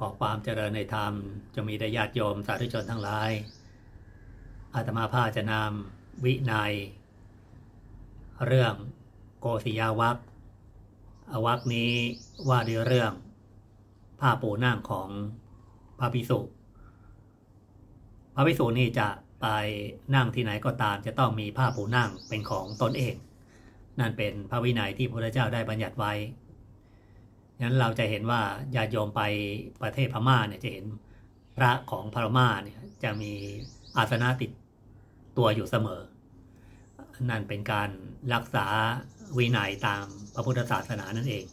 ขอความเจริญในธรรมจะมีได้ญาติโยมสาธุชนทั้งหลาย อาตมาภาจะนำวินัย เรื่องโกศิยาวัคอวัคนี้ว่าด้วยเรื่องผ้าปูนั่งของพระภิกษุ พระภิกษุนี่จะไปนั่งที่ไหนก็ตามจะต้องมีผ้าปูนั่งเป็นของตนเอง นั่นเป็นพระวินัยที่พระพุทธเจ้าได้บัญญัติไว้ งั้นเราจะเห็นว่าญาติโยมไปประเทศพม่าเนี่ยจะเห็นพระของพม่าเนี่ยจะมีอาสนะติดตัวอยู่เสมอ นั่นเป็นการรักษาวินัยตามพระพุทธศาสนานั่นเอง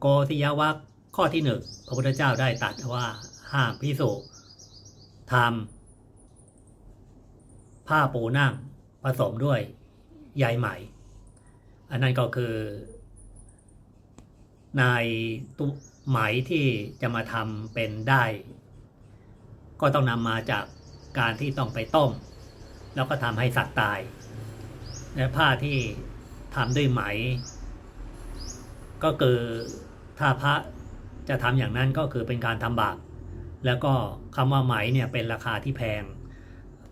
โกธิยวัคข้อที่หนึ่งพระพุทธเจ้าได้ตัดว่าห้ามพิสุทำผ้าปูนั่งผสมด้วยใยไหม อันนั้นก็คือ นายตุไหมที่จะมาทำเป็นได้ ก็ต้องนำมาจากการที่ต้องไปต้ม แล้วก็ทำให้สัตว์ตาย และผ้าที่ทำด้วยไหม ก็คือถ้าพระจะทำอย่างนั้นก็คือเป็นการทำบาปแล้วก็คำว่าไหมเนี่ยเป็นราคาที่แพง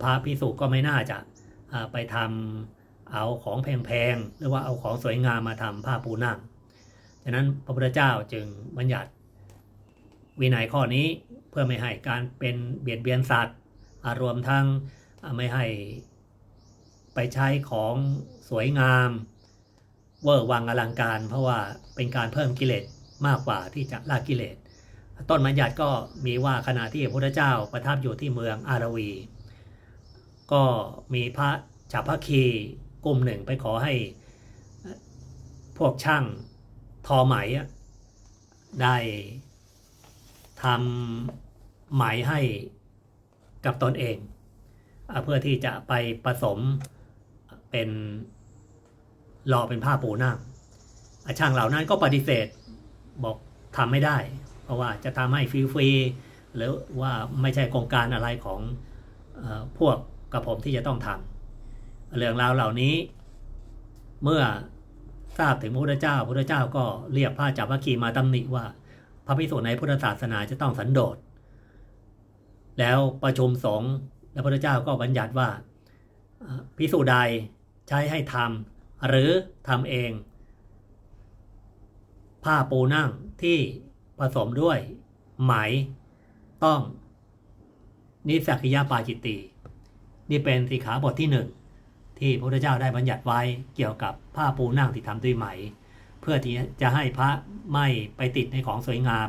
พระพิสุก็ไม่น่าจะไปทำเอาของแพงๆหรือว่าเอาของสวยงามมาทำผ้าปูนั่งะนั้นพระพุทธเจ้าจึงบัญญัติวินัยข้อนี้เพื่อไม่ให้การเป็นเบียดเบียนสัตว์รวมทั้งไม่ให้ไปใช้ของสวยงาม เวอร์วังอลังการ เพราะว่าเป็นการเพิ่มกิเลสมากกว่าที่จะละกิเลส ต้นบัญญัติก็มีว่าขณะที่พระพุทธเจ้าประทับอยู่ที่เมืองอารวี ก็มีพระฉับพระคีกลุ่มหนึ่งไปขอให้พวกช่าง ทอไหมได้ทำไหมให้กับตนเอง เพื่อที่จะไปผสมเป็นหล่อเป็นผ้าปูนั่งช่างเหล่านั้นก็ปฏิเสธบอกทำไม่ได้ เพราะว่าจะทำให้ฟรีๆหรือว่าไม่ใช่โครงการอะไรของอพวกกับผมที่จะต้องทำเรื่องราวเหล่านี้เมื่อ ทราบถึงพระพุทธเจ้า พระพุทธเจ้าก็เรียกพระจับพระคีมาตำหนิว่า พระภิกษุในพุทธศาสนาจะต้องสันโดษ แล้วประชุมสงฆ์และพระพุทธเจ้าก็บัญญัติว่าภิกษุใดใช้ให้ทำหรือทำเอง ผ้าปูนั่งที่ผสมด้วยไหมต้องนิสักยาปาจิตติ นี่เป็นสิขาบทที่หนึ่ง ที่พระพุทธเจ้าได้บัญญัติไว้เกี่ยวกับผ้าปูนั่งที่ทำด้วยไหม เพื่อที่จะให้พระไม่ไปติดในของสวยงาม